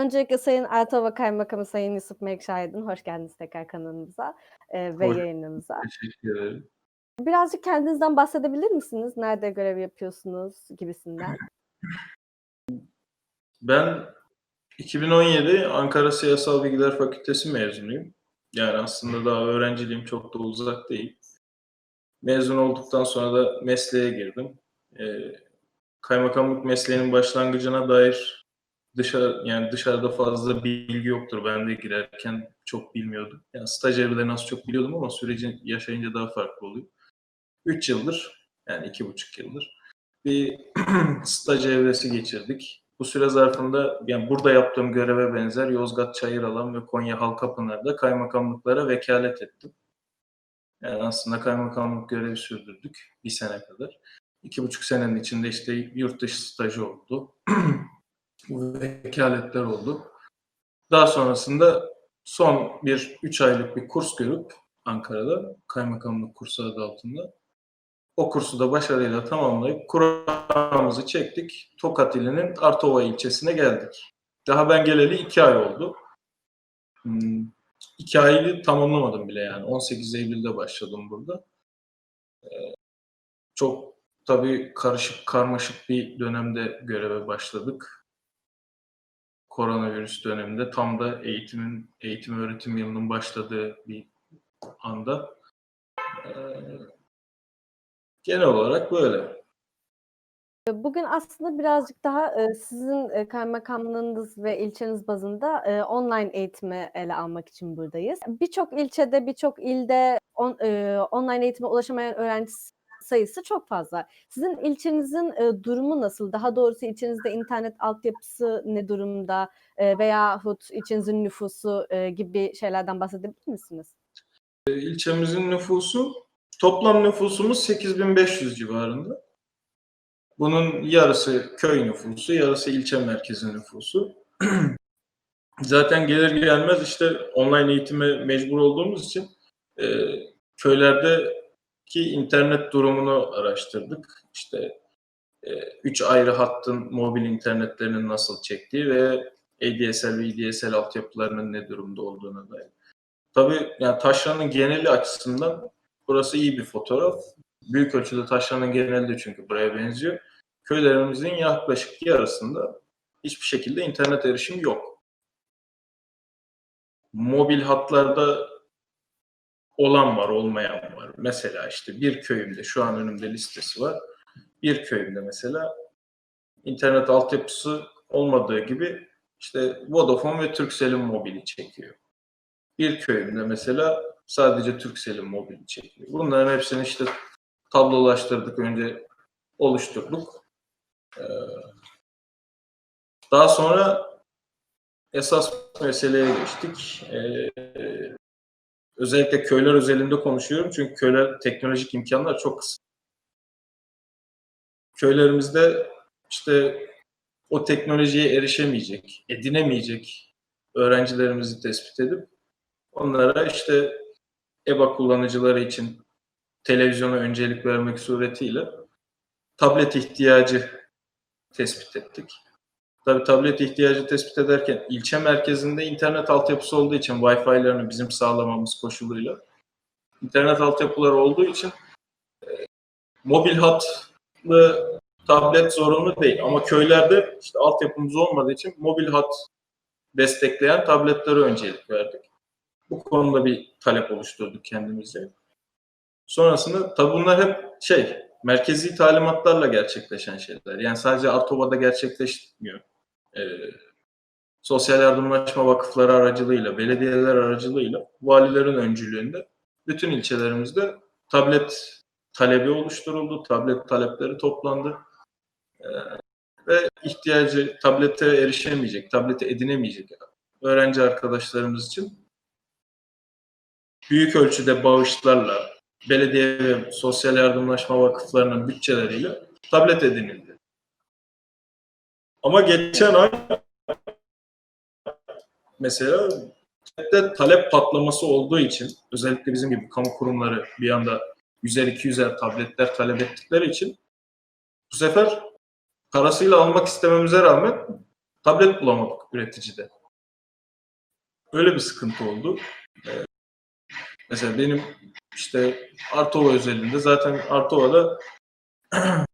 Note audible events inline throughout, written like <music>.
Öncelikle Sayın Ertuğrul Kaymakamı Sayın Yusuf Melikşahirdin hoş geldiniz tekrar kanalımıza, eee, ve Hoş yayınımıza. Teşekkür ederim. Birazcık kendinizden bahsedebilir misiniz? Nerede görev yapıyorsunuz gibisinden? <laughs> Ben 2017 Ankara Siyasal Bilgiler Fakültesi mezunuyum. Yani aslında daha öğrenciliğim çok da uzak değil. Mezun olduktan sonra da mesleğe girdim. Eee, kaymakamlık mesleğinin başlangıcına dair dışarı yani dışarıda fazla bilgi yoktur. Ben de girerken çok bilmiyordum. Yani staj evlerini az çok biliyordum ama süreci yaşayınca daha farklı oluyor. 3 yıldır yani 2,5 yıldır bir <clears throat> staj evresi geçirdik. Bu süre zarfında yani burada yaptığım göreve benzer Yozgat Çayıralan ve Konya Halkapınar'da kaymakamlıklara vekalet ettim. Yani aslında kaymakamlık görevi sürdürdük bir sene kadar. İki buçuk senenin içinde işte yurt dışı stajı oldu. <clears throat> Vekaletler oldu. Daha sonrasında son bir üç aylık bir kurs görüp Ankara'da kaymakamlık kursu adı altında o kursu da başarıyla tamamlayıp kuramızı çektik. Tokat ilinin Artova ilçesine geldik. Daha ben geleli iki ay oldu. Hmm, iki ayı tamamlamadım bile yani. 18 Eylül'de başladım burada. Ee, çok tabii karışık, karmaşık bir dönemde göreve başladık. Koronavirüs döneminde tam da eğitimin, eğitim öğretim yılının başladığı bir anda. Ee, genel olarak böyle. Bugün aslında birazcık daha, eee, sizin, eee, kaymakamlığınız ve ilçeniz bazında, eee, online eğitimi ele almak için buradayız. Birçok ilçede, birçok ilde on online eğitime ulaşamayan öğrenci s sayısı çok fazla. Sizin ilçenizin, eee, durumu nasıl? Daha doğrusu ilçenizde internet altyapısı ne durumda, eee, veyahut ilçenizin nüfusu, eee, gibi şeylerden bahsedebilir misiniz? Eee, ilçemizin nüfusu, toplam nüfusumuz 8500 civarında. Bunun yarısı köy nüfusu, yarısı ilçe merkezi nüfusu. <clears throat> Zaten gelir gelmez işte online eğitime mecbur olduğumuz için eee, köylerdeki internet durumunu araştırdık. İşte eee, üç ayrı hattın mobil internetlerinin nasıl çektiği ve ADSL ve VDSL altyapılarının ne durumda olduğuna dair. Tabii yani Taşra'nın geneli açısından burası iyi bir fotoğraf. Büyük ölçüde Taşra'nın geneli çünkü buraya benziyor. Köylerimizin yaklaşık yarısında hiçbir şekilde internet erişimi yok. Mobil hatlarda olan var, olmayan var. Mesela işte bir köyümde, şu an önümde listesi var. Bir köyümde mesela internet altyapısı olmadığı gibi işte Vodafone ve Turkcell'in mobili çekiyor. Bir köyümde mesela sadece Turkcell'in mobili çekiyor. Bunların hepsini işte tablolaştırdık, önce oluşturduk. Ee, daha sonra esas meseleye geçtik. Ee, özellikle köyler özelinde konuşuyorum çünkü köyler teknolojik imkanlar çok kısa. Köylerimizde işte o teknolojiye erişemeyecek, edinemeyecek öğrencilerimizi tespit edip onlara işte EBA kullanıcıları için televizyona öncelik vermek suretiyle tablet ihtiyacı tespit ettik. Tabii tablet ihtiyacı tespit ederken ilçe merkezinde internet altyapısı olduğu için Wi-Fi'lerini bizim sağlamamız koşuluyla internet altyapıları olduğu için e, mobil hatlı tablet zorunlu değil ama köylerde işte altyapımız olmadığı için mobil hat destekleyen tabletlere öncelik verdik. Bu konuda bir talep oluşturduk kendimize. Sonrasında tabi bunlar hep şey merkezi talimatlarla gerçekleşen şeyler. Yani sadece Artova'da gerçekleşmiyor. Ee, sosyal yardımlaşma vakıfları aracılığıyla, belediyeler aracılığıyla, valilerin öncülüğünde bütün ilçelerimizde tablet talebi oluşturuldu. Tablet talepleri toplandı. Ee, ve ihtiyacı tablete erişemeyecek, tablete edinemeyecek öğrenci arkadaşlarımız için büyük ölçüde bağışlarla, belediye ve sosyal yardımlaşma vakıflarının bütçeleriyle tablet edinildi. Ama geçen ay mesela talep patlaması olduğu için özellikle bizim gibi kamu kurumları bir anda 100'er 200'er tabletler talep ettikleri için bu sefer parasıyla almak istememize rağmen tablet bulamadık üreticide. Öyle bir sıkıntı oldu. Mesela benim işte Artova özelinde zaten Artova'da <clears throat>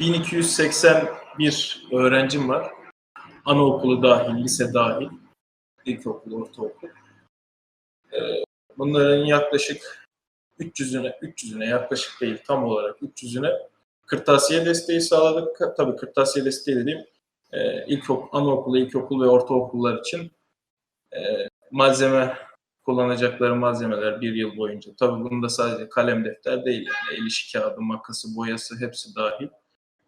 1281 öğrencim var. Anaokulu dahil, lise dahil, ilkokul, ortaokul. Ee, bunların yaklaşık 300'üne, 300'üne yaklaşık değil tam olarak 300'üne kırtasiye desteği sağladık. Tabii kırtasiye desteği dediğim e, ilkokul, anaokulu, ilkokul ve ortaokullar için e, malzeme kullanacakları malzemeler bir yıl boyunca. Tabii bunda sadece kalem defter değil yani el işi kağıdı, makası, boyası hepsi dahil.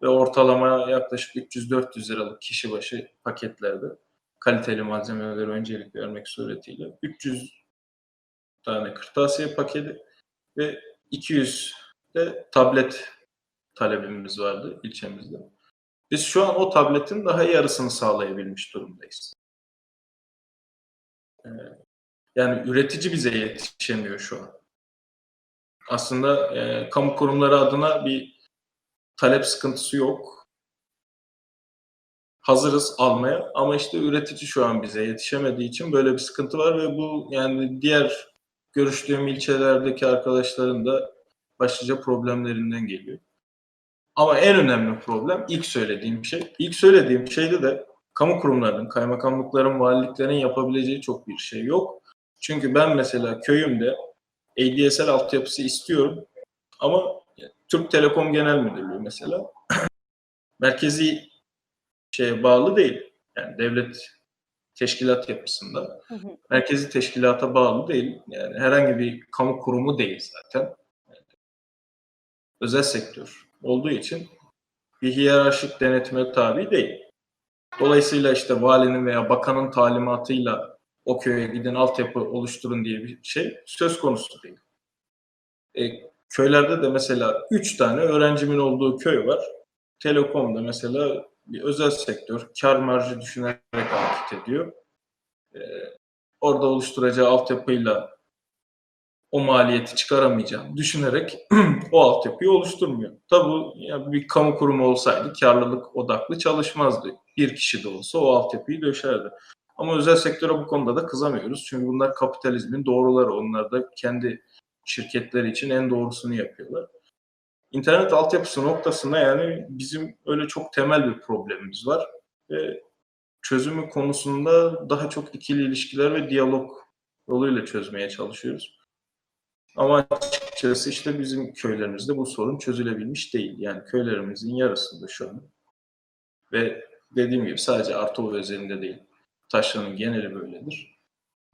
Ve ortalama yaklaşık 300-400 liralık kişi başı paketlerde kaliteli malzemelere öncelik vermek suretiyle 300 tane kırtasiye paketi ve 200 de tablet talebimiz vardı ilçemizde. Biz şu an o tabletin daha yarısını sağlayabilmiş durumdayız. Ee, Yani üretici bize yetişemiyor şu an. Aslında e, kamu kurumları adına bir talep sıkıntısı yok. Hazırız almaya ama işte üretici şu an bize yetişemediği için böyle bir sıkıntı var ve bu yani diğer görüştüğüm ilçelerdeki arkadaşların da başlıca problemlerinden geliyor. Ama en önemli problem ilk söylediğim şey. İlk söylediğim şeyde de kamu kurumlarının, kaymakamlıkların, valiliklerin yapabileceği çok bir şey yok. Çünkü ben mesela köyümde ADSL altyapısı istiyorum ama Türk Telekom Genel Müdürlüğü mesela <clears throat> merkezi şeye bağlı değil. Yani devlet teşkilat yapısında Hı hı. merkezi teşkilata bağlı değil. Yani herhangi bir kamu kurumu değil zaten. Özel sektör olduğu için bir hiyerarşik denetime tabi değil. Dolayısıyla işte valinin veya bakanın talimatıyla o köye gidin altyapı oluşturun diye bir şey söz konusu değil. E, köylerde de mesela 3 tane öğrencimin olduğu köy var. Telekom'da mesela bir özel sektör kar marjı düşünerek hareket ediyor. E, orada oluşturacağı altyapıyla o maliyeti çıkaramayacağını düşünerek <clears throat> o altyapıyı oluşturmuyor. Tabi yani bir kamu kurumu olsaydı karlılık odaklı çalışmazdı. Bir kişi de olsa o altyapıyı döşerdi. Ama özel sektöre bu konuda da kızamıyoruz. Çünkü bunlar kapitalizmin doğruları. Onlar da kendi şirketleri için en doğrusunu yapıyorlar. İnternet altyapısı noktasında yani bizim öyle çok temel bir problemimiz var. Ve çözümü konusunda daha çok ikili ilişkiler ve diyalog yoluyla çözmeye çalışıyoruz. Ama açıkçası işte bizim köylerimizde bu sorun çözülebilmiş değil. Yani köylerimizin yarısında şu an. Ve dediğim gibi sadece Artova özelinde değil. Taşra'nın geneli böyledir.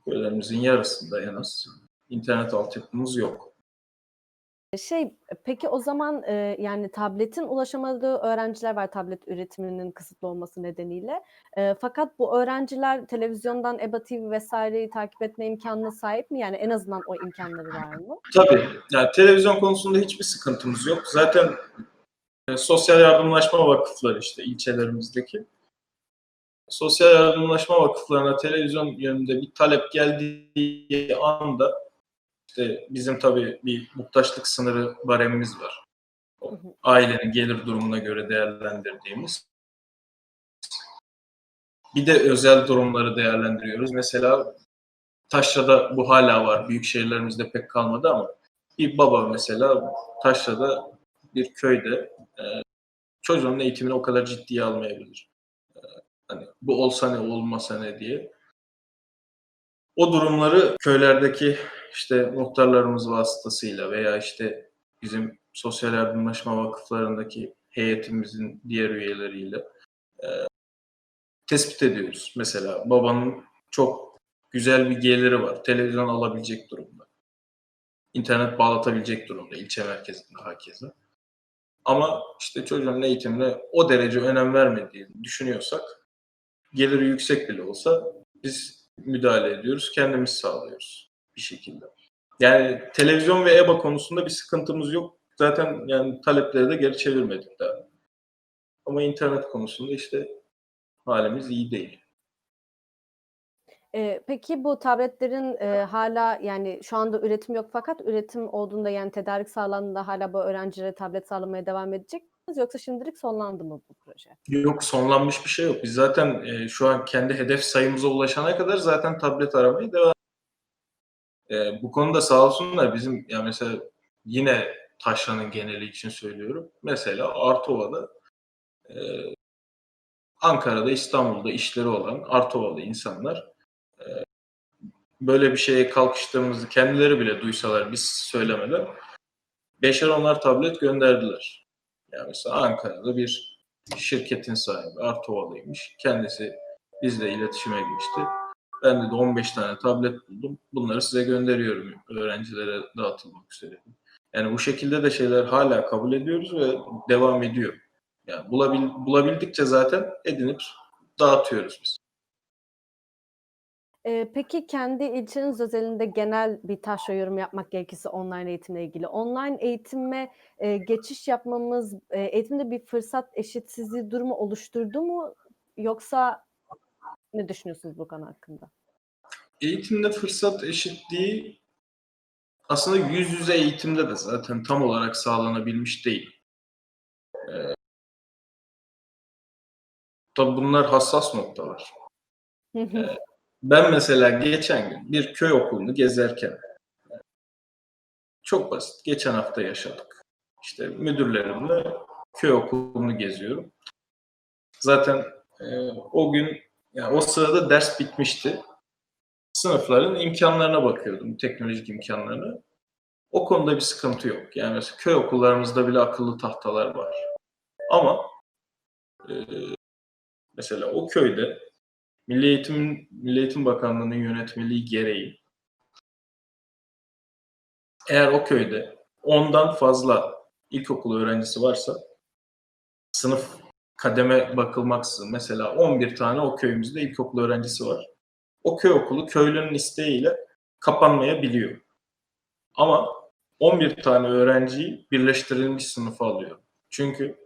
Köylerimizin yarısında en az internet altyapımız yok. Şey, peki o zaman, eee, yani tabletin ulaşamadığı öğrenciler var tablet üretiminin kısıtlı olması nedeniyle. Eee, fakat bu öğrenciler televizyondan EBA TV vs.'yi takip etme imkânına sahip mi? Yani en azından o imkânları var mı? Tabii. Yani televizyon konusunda hiçbir sıkıntımız yok. Zaten e, sosyal yardımlaşma vakıfları işte ilçelerimizdeki. Sosyal yardımlaşma vakıflarına televizyon yönünde bir talep geldiği anda işte bizim tabii bir muhtaçlık sınırı baremimiz var. O ailenin gelir durumuna göre değerlendirdiğimiz. Bir de özel durumları değerlendiriyoruz. Mesela Taşra'da bu hala var. Büyük şehirlerimizde pek kalmadı ama bir baba mesela Taşra'da bir köyde çocuğunun eğitimini o kadar ciddiye almayabilir. Hani bu olsa ne olmasa ne diye. O durumları köylerdeki işte muhtarlarımız vasıtasıyla veya işte bizim sosyal yardımlaşma vakıflarındaki heyetimizin diğer üyeleriyle e, tespit ediyoruz. Mesela babanın çok güzel bir geliri var. Televizyon alabilecek durumda. İnternet bağlatabilecek durumda ilçe merkezinde herkese. Ama işte çocuğun eğitimine o derece önem vermediğini düşünüyorsak geliri yüksek bile olsa biz müdahale ediyoruz. Kendimiz sağlıyoruz bir şekilde. Yani televizyon ve EBA konusunda bir sıkıntımız yok. Zaten yani talepleri de geri çevirmedik daha. Ama internet konusunda işte halimiz iyi değil. Eee, peki bu tabletlerin, eee, hâlâ yani şu anda üretim yok fakat üretim olduğunda yani tedarik sağlandığında hâlâ bu öğrencilere tablet sağlamaya devam edecek yoksa şimdilik sonlandı mı bu proje? Yok sonlanmış bir şey yok. Biz zaten e, şu an kendi hedef sayımıza ulaşana kadar zaten tablet aramaya devam e, Bu konuda sağ olsunlar bizim ya mesela yine Taşra'nın geneli için söylüyorum. Mesela Artova'da e, Ankara'da, İstanbul'da işleri olan Artovalı insanlar e, böyle bir şeye kalkıştığımızı kendileri bile duysalar biz söylemeden beşer onlar tablet gönderdiler. Yani mesela Ankara'da bir şirketin sahibi Artovalıymış. Kendisi bizle iletişime geçti. Ben de 15 tane tablet buldum. Bunları size gönderiyorum öğrencilere dağıtılmak üzere. Yani bu şekilde de şeyler hala kabul ediyoruz ve devam ediyor. Yani bulabil, bulabildikçe zaten edinip dağıtıyoruz biz. Ee, peki kendi ilçeniz özelinde genel bir taşra yorum yapmak gerekirse online eğitimle ilgili. Online eğitime e, geçiş yapmamız e, eğitimde bir fırsat eşitsizliği durumu oluşturdu mu? Yoksa ne düşünüyorsunuz bu konu hakkında? Eğitimde fırsat eşitliği aslında yüz yüze eğitimde de zaten tam olarak sağlanabilmiş değil. Ee, tabii bunlar hassas noktalar. Ee, ben mesela geçen gün bir köy okulunu gezerken çok basit. Geçen hafta yaşadık. İşte müdürlerimle köy okulunu geziyorum. Zaten e, o gün yani o sırada ders bitmişti. Sınıfların imkanlarına bakıyordum, teknolojik imkanlarına. O konuda bir sıkıntı yok. Yani mesela köy okullarımızda bile akıllı tahtalar var. Ama e, mesela o köyde Milli Eğitim Milli Eğitim Bakanlığı'nın yönetmeliği gereği eğer o köyde ondan fazla ilkokul öğrencisi varsa sınıf kademe bakılmaksızın mesela 11 tane o köyümüzde ilkokul öğrencisi var. O köy okulu köylünün isteğiyle kapanmayabiliyor. Ama 11 tane öğrenciyi birleştirilmiş sınıfa alıyor. Çünkü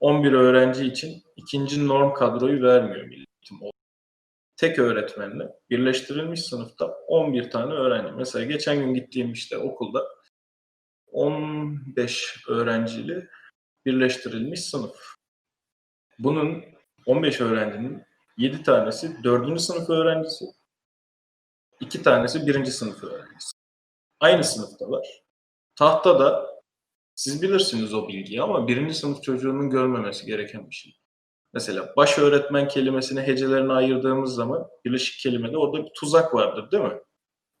11 öğrenci için ikinci norm kadroyu vermiyor Milli Eğitim tek öğretmenle birleştirilmiş sınıfta 11 tane öğrenci. Mesela geçen gün gittiğim işte okulda 15 öğrenciyle birleştirilmiş sınıf. Bunun 15 öğrencinin 7 tanesi 4. sınıf öğrencisi, 2 tanesi 1. sınıf öğrencisi. Aynı sınıftalar. Tahtada siz bilirsiniz o bilgiyi ama birinci sınıf çocuğunun görmemesi gereken bir şey. Mesela baş öğretmen kelimesini hecelerine ayırdığımız zaman birleşik kelimede orada bir tuzak vardır değil mi?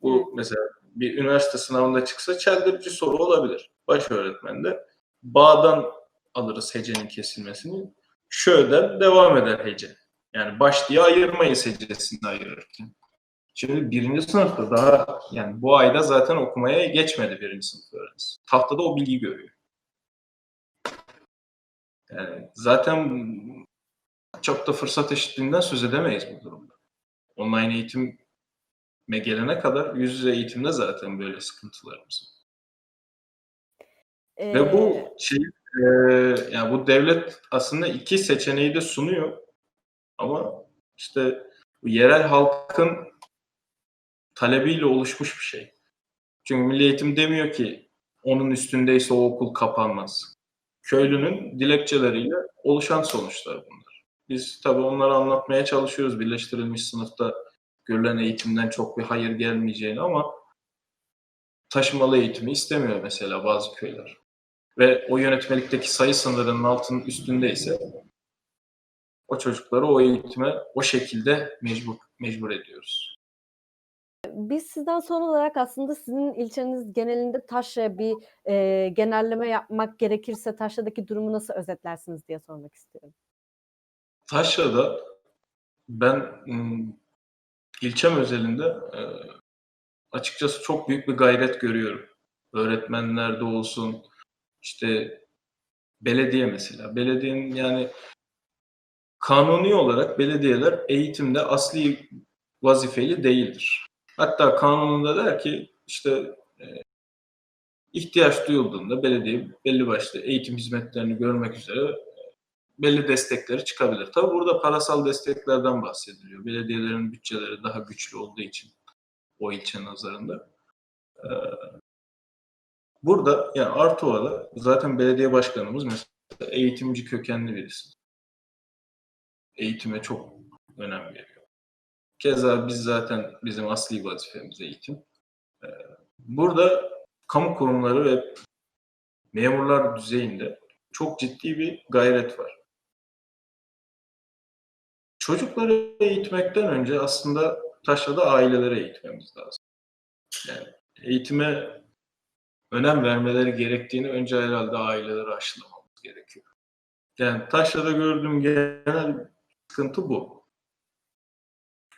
Bu mesela bir üniversite sınavında çıksa çeldirici soru olabilir. Baş öğretmende bağdan alırız hecenin kesilmesini. Şöyle devam eder hece. Yani baş diye ayırmayız hecesini ayırırken. Şimdi birinci sınıfta daha yani bu ayda zaten okumaya geçmedi birinci sınıf öğrencisi. Tahtada o bilgi görüyor. Yani zaten çok da fırsat eşitliğinden söz edemeyiz bu durumda. Online eğitime gelene kadar yüz yüze eğitimde zaten böyle sıkıntılarımız var. Ee, Ve bu şey e, yani bu devlet aslında iki seçeneği de sunuyor. Ama işte bu yerel halkın talebiyle oluşmuş bir şey. Çünkü Milli Eğitim demiyor ki onun üstündeyse o okul kapanmaz. Köylünün dilekçeleriyle oluşan sonuçlar bunlar. Biz tabii onları anlatmaya çalışıyoruz. Birleştirilmiş sınıfta görülen eğitimden çok bir hayır gelmeyeceğini ama taşımalı eğitimi istemiyor mesela bazı köyler. Ve o yönetmelikteki sayı sınırının altının üstündeyse o çocukları o eğitime o şekilde mecbur mecbur ediyoruz. Biz sizden son olarak aslında sizin ilçeniz genelinde Taşra'ya bir e, genelleme yapmak gerekirse Taşra'daki durumu nasıl özetlersiniz diye sormak istiyorum. Taşra'da ben ilçem özelinde e, açıkçası çok büyük bir gayret görüyorum. Öğretmenlerde olsun, işte belediye mesela. Belediyenin yani kanuni olarak belediyeler eğitimde asli vazifeli değildir. Hatta kanununda der ki işte e, ihtiyaç duyulduğunda belediye belli başlı eğitim hizmetlerini görmek üzere belli destekleri çıkabilir. Tabi burada parasal desteklerden bahsediliyor. Belediyelerin bütçeleri daha güçlü olduğu için o ilçe nazarında. Ee, burada yani Artuğa'da zaten belediye başkanımız mesela eğitimci kökenli birisi. Eğitime çok önem veriyor. Keza biz zaten bizim asli vazifemiz eğitim. Ee, Burada kamu kurumları ve memurlar düzeyinde çok ciddi bir gayret var. Çocukları eğitmekten önce aslında taşrada ailelere eğitmemiz lazım. Yani eğitime önem vermeleri gerektiğini önce herhalde ailelere aşılamamız gerekiyor. Yani taşrada gördüğüm genel sıkıntı bu.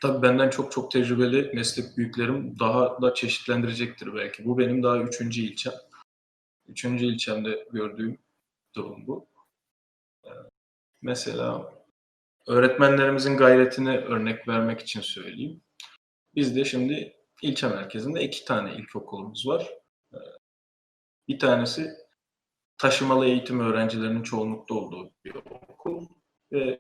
Tabii benden çok çok tecrübeli meslek büyüklerim daha da çeşitlendirecektir belki. Bu benim daha üçüncü ilçem. Üçüncü ilçemde gördüğüm durum bu. Ee, Mesela öğretmenlerimizin gayretini örnek vermek için söyleyeyim. Bizde şimdi ilçe merkezinde iki tane ilkokulumuz var. Ee, Bir tanesi taşımalı eğitim öğrencilerinin çoğunlukta olduğu bir okul. Ve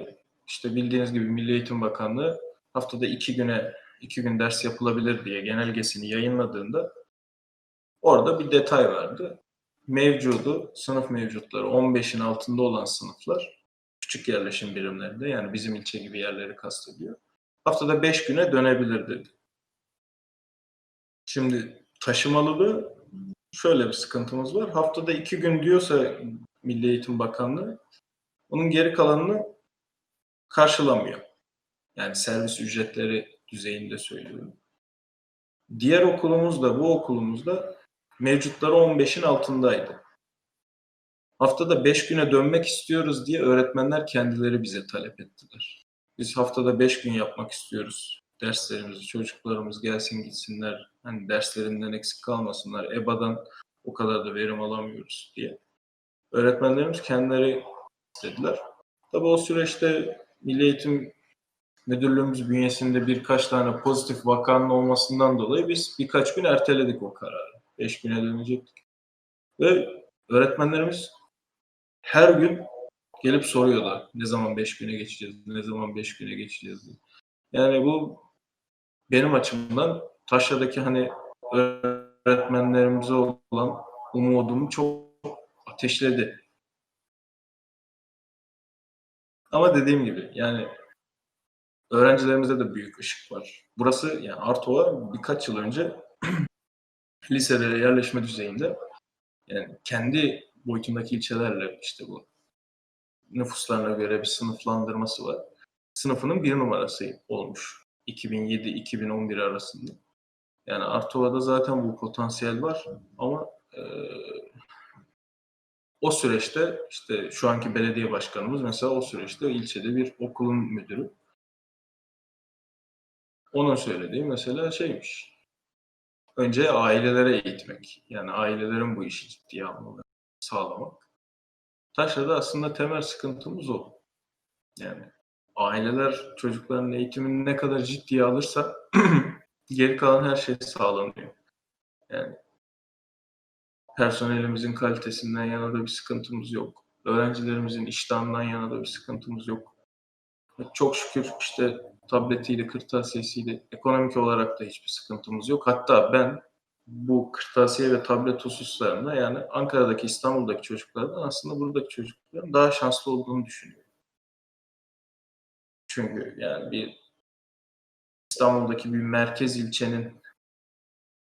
işte bildiğiniz gibi Milli Eğitim Bakanlığı haftada iki güne iki gün ders yapılabilir diye genelgesini yayınladığında orada bir detay vardı. Mevcudu, sınıf mevcutları 15'in altında olan sınıflar küçük yerleşim birimlerinde yani bizim ilçe gibi yerleri kastediyor. Haftada 5 güne dönebilir dedi. Şimdi taşımalı şöyle bir sıkıntımız var. Haftada 2 gün diyorsa Milli Eğitim Bakanlığı onun geri kalanını karşılamıyor. Yani servis ücretleri düzeyinde söylüyorum. Diğer okulumuz da bu okulumuzda mevcutları 15'in altındaydı. Haftada 5 güne dönmek istiyoruz diye öğretmenler kendileri bize talep ettiler. Biz haftada 5 gün yapmak istiyoruz derslerimizi. Çocuklarımız gelsin gitsinler. Hani derslerinden eksik kalmasınlar. EBA'dan o kadar da verim alamıyoruz diye. Öğretmenlerimiz kendileri istediler. Tabii o süreçte Milli Eğitim Müdürlüğümüz bünyesinde birkaç tane pozitif vakanın olmasından dolayı biz birkaç gün erteledik o kararı. Beş güne dönecektik. Ve öğretmenlerimiz her gün gelip soruyorlar. Ne zaman beş güne geçeceğiz, ne zaman beş güne geçeceğiz diye. Yani bu benim açımdan Taşra'daki hani öğretmenlerimize olan umudumu çok ateşledi. Ama dediğim gibi yani öğrencilerimizde de büyük ışık var. Burası yani Artova birkaç yıl önce <clears throat> liselere yerleşme düzeyinde yani kendi boyutundaki ilçelerle işte bu nüfuslarına göre bir sınıflandırması var. Sınıfının bir numarası olmuş 2007-2011 arasında. Yani Artova'da zaten bu potansiyel var ama e, o süreçte işte şu anki belediye başkanımız mesela o süreçte ilçede bir okulun müdürü. Onun söylediği mesela şeymiş. Önce ailelere eğitmek. Yani ailelerin bu işi ciddiye almalarını sağlamak. Taşra'da aslında temel sıkıntımız o. Yani aileler çocukların eğitimini ne kadar ciddiye alırsa <clears throat> geri kalan her şey sağlanıyor. Yani personelimizin kalitesinden yana da bir sıkıntımız yok. Öğrencilerimizin iştahından yana da bir sıkıntımız yok. Çok şükür işte tabletiyle, kırtasiyesiyle ekonomik olarak da hiçbir sıkıntımız yok. Hatta ben bu kırtasiye ve tablet hususlarında yani Ankara'daki, İstanbul'daki çocuklardan aslında buradaki çocukların daha şanslı olduğunu düşünüyorum. Çünkü yani bir İstanbul'daki bir merkez ilçenin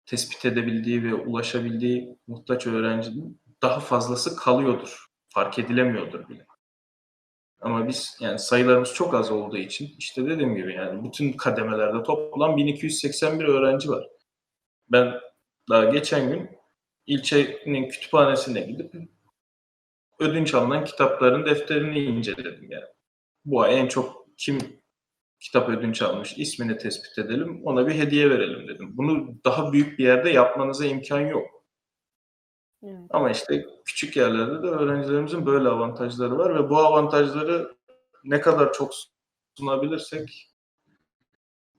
tespit edebildiği ve ulaşabildiği muhtaç öğrencinin daha fazlası kalıyordur. Fark edilemiyordur bile. Ama biz yani sayılarımız çok az olduğu için işte dediğim gibi yani bütün kademelerde toplam 1281 öğrenci var. Ben daha geçen gün ilçenin kütüphanesine gidip ödünç alınan kitapların defterini inceledim yani. Bu ay en çok kim kitap ödünç almış ismini tespit edelim ona bir hediye verelim dedim. Bunu daha büyük bir yerde yapmanıza imkan yok. Evet. Ama işte küçük yerlerde de öğrencilerimizin böyle avantajları var ve bu avantajları ne kadar çok sunabilirsek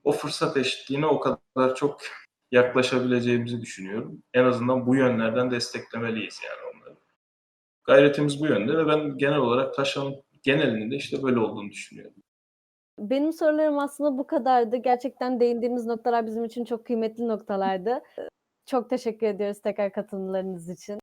o fırsat eşitliğine o kadar çok yaklaşabileceğimizi düşünüyorum. En azından bu yönlerden desteklemeliyiz yani onları. Gayretimiz bu yönde ve ben genel olarak Taşra'nın genelinde işte böyle olduğunu düşünüyorum. Benim sorularım aslında bu kadardı. Gerçekten değindiğimiz noktalar bizim için çok kıymetli noktalardı. Çok teşekkür ediyoruz tekrar katılımlarınız için.